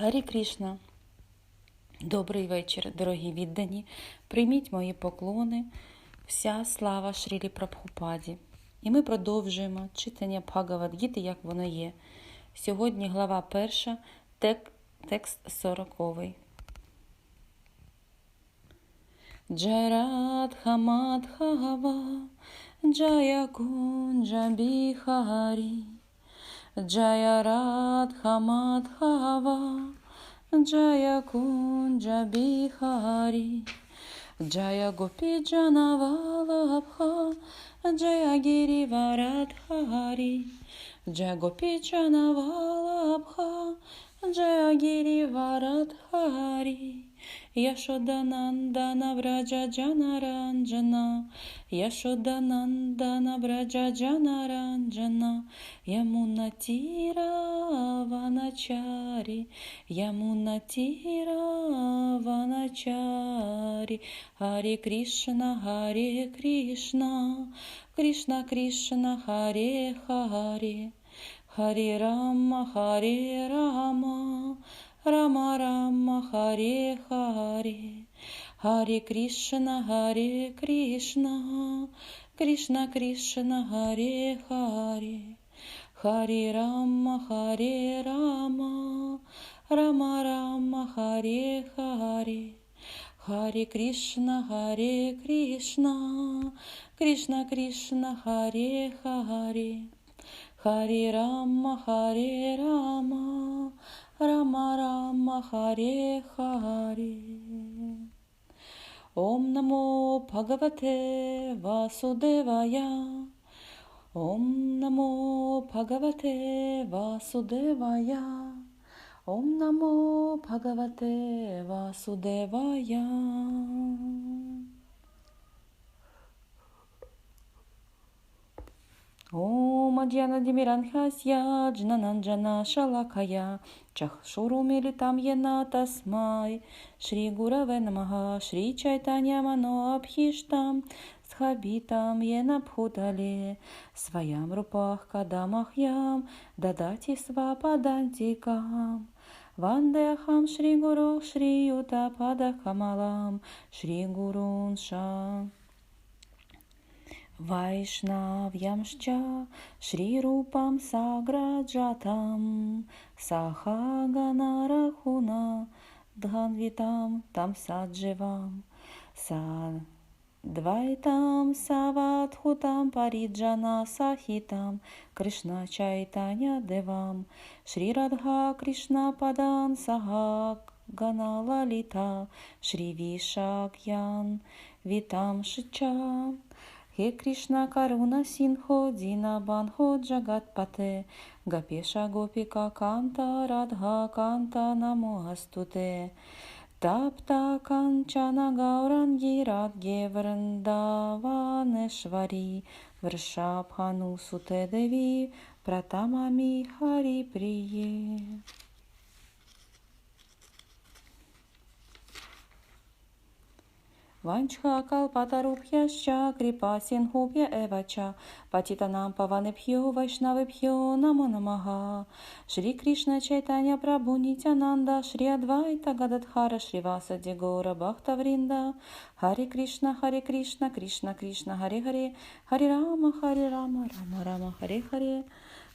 Гарі Крішна, добрий вечір, дорогі віддані. Прийміть мої поклони, вся слава Шрілі Прабхупаді. І ми продовжуємо читання Бхагавадгіти, як воно є. Сьогодні глава перша, тек, текст сороковий. Джайрадха Мадхава, Джая Кунджа Бихарі. Джая Радха Мадхава, Джая Кунджа Бихари, Джая Гопи Джанавалабха, Джая Гири Варадхари, Джая Гопи Джанавалабха, Джая Гири Варадхари. Яшоданандана Враджа Джанаранджана, Яшоданандана Враджа Джанаранджана, Ямунатіра Ваначарі, Ямунатіра Ваначарі, Гарі Кришна, Гарі Кришна, Кришна Кришна, Гарі Харі, Харі Рама, Харі Рама, Рама Рама Харе Харе. Харе Кришна Харе Кришна. Кришна Кришна Харе Харе. Харе Рама Харе Рама. Рама Рама Харе Харе. Харе Кришна Харе Кришна. Кришна Кришна Харе Харе Харе Рама Харе Рама Рама Рама Харе Харе. Ом Намо Бхагавате Васудевая. Ом Намо Бхагавате Васудевая. Ом Намо Бхагавате Васудевая. Ом Аджяна Димиранхасья Джнананджана Шалакая. Чахшурумилитам Йена Тасмай. Шри Гураве Намаха Шри Чайтанья Мано Абхиштам. Схабитам Йена Бхутале Своям Рупах Кадамахьям Дадати Свападантикам Вандехам Шри Гуру Шри Юта Падакамалам Шри Гурун Шам Вайшнав'ямща Шрі-рупам саграджатам Сахаганарахуна Дганвітам там садживам Садвайтам Саватхутам Паріджана Сахітам Кришна Чайтаня Девам Шрі Радха Кришна Падан Сагак Ганалаліта Шрі Вішак'ян Вітам He Krishna Karuna Sinho Dina Banho Jagatpate Gapesha Gopika Kanta Radha Kanta Namo Astute Tapta Kanchana Gaurangi Radge Vrindavaneshvari Vrshabhanu Sute Devi Pratama Hari Priye Ванчха калпатарубхяща крипа синхубья эвача патитанам паванебхьо вайшнавебхьо намо намага. Шри Кришна Чайтанья Прабху Нитянанда Шри Адвайта Гададхара Шри Васади Гора Бхактавринда Хари Кришна Хари Кришна Кришна Кришна Хари Хари Хари Рама Хари Рама Рама Рама Хари Хари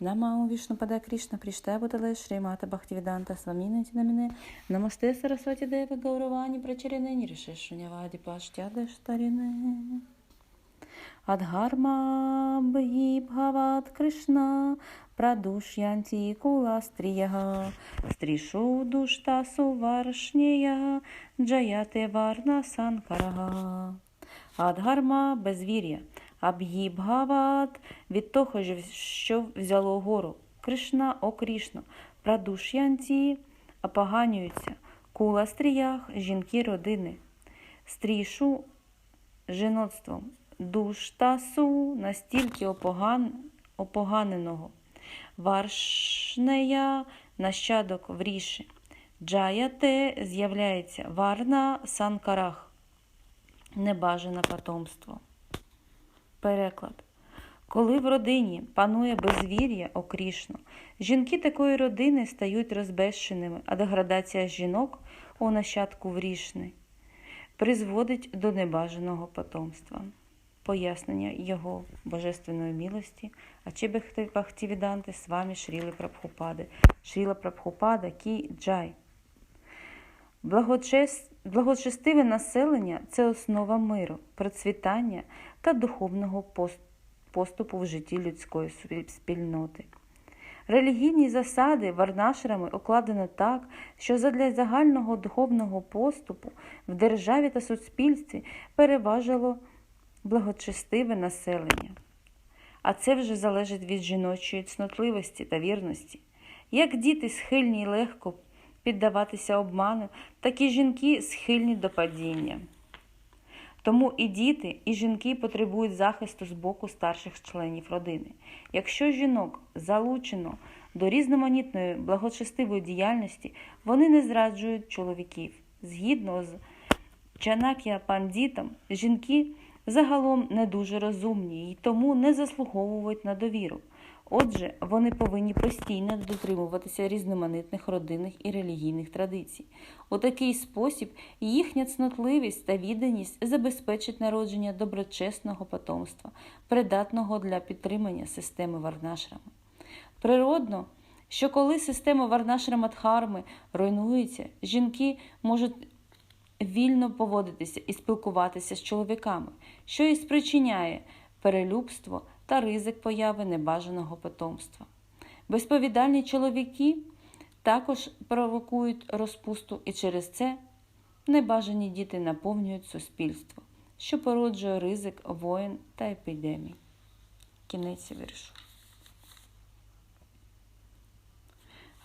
Намао Вишну Пада Кришна Приштая Бутале Шри Мата Бхактивиданта Свамина Тинамине Намасте Сарасвати Дева Гауравани Прачарине Ниришешунявади Паштяда Штарине Адгарма Бхи Бхават Кришна Прадушьянти Кула Стрияга Стришу Душтасу Варшнея Джаяте Варна Санкарага Адгарма безвір'я Аб'їбгават від того, що взяло гору. Кришна, о Крішно, прадуш'янці опоганюються, кула стріях, жінки родини, стрішу жіноцтвом, душтасу настільки опоган... опоганеного. Варшнея нащадок вріші. Джаяте з'являється варна санкарах. Небажане потомство. Переклад. Коли в родині панує безвір'я, окрішно, жінки такої родини стають розбещеними, а деградація жінок у нащадку врішни призводить до небажаного потомства. Пояснення його божественної милості, а чи Бхактивіданти з вами Шріли Прабхупади. Шріла Прабхупада Кі Джай. Благочест... Благочестиве населення це основа миру, процвітання та духовного поступу в житті людської спільноти. Релігійні засади варнашрами укладено так, що задля загального духовного поступу в державі та суспільстві переважило благочестиве населення. А це вже залежить від жіночої цнотливості та вірності. Як діти схильні легко піддаватися обману, так і жінки схильні до падіння. Тому і діти, і жінки потребують захисту з боку старших членів родини. Якщо жінок залучено до різноманітної благочестивої діяльності, вони не зраджують чоловіків. Згідно з Чанак'я Пандітом, жінки загалом не дуже розумні і тому не заслуговують на довіру. Отже, вони повинні постійно дотримуватися різноманітних родинних і релігійних традицій. У такий спосіб їхня цнотливість та відданість забезпечить народження доброчесного потомства, придатного для підтримання системи Варнашрами. Природно, що коли система Варнашрамадхарми руйнується, жінки можуть вільно поводитися і спілкуватися з чоловіками, що і спричиняє перелюбство та ризик появи небажаного потомства. Безповідальні чоловіки також провокують розпусту і через це небажані діти наповнюють суспільство, що породжує ризик воєн та епідемій. Кінець віршу.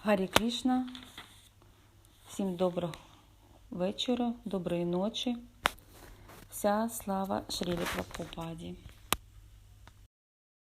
Гарі Крішна. Всім доброго вечора, доброї ночі. Вся слава Шрілі Прабхупаді.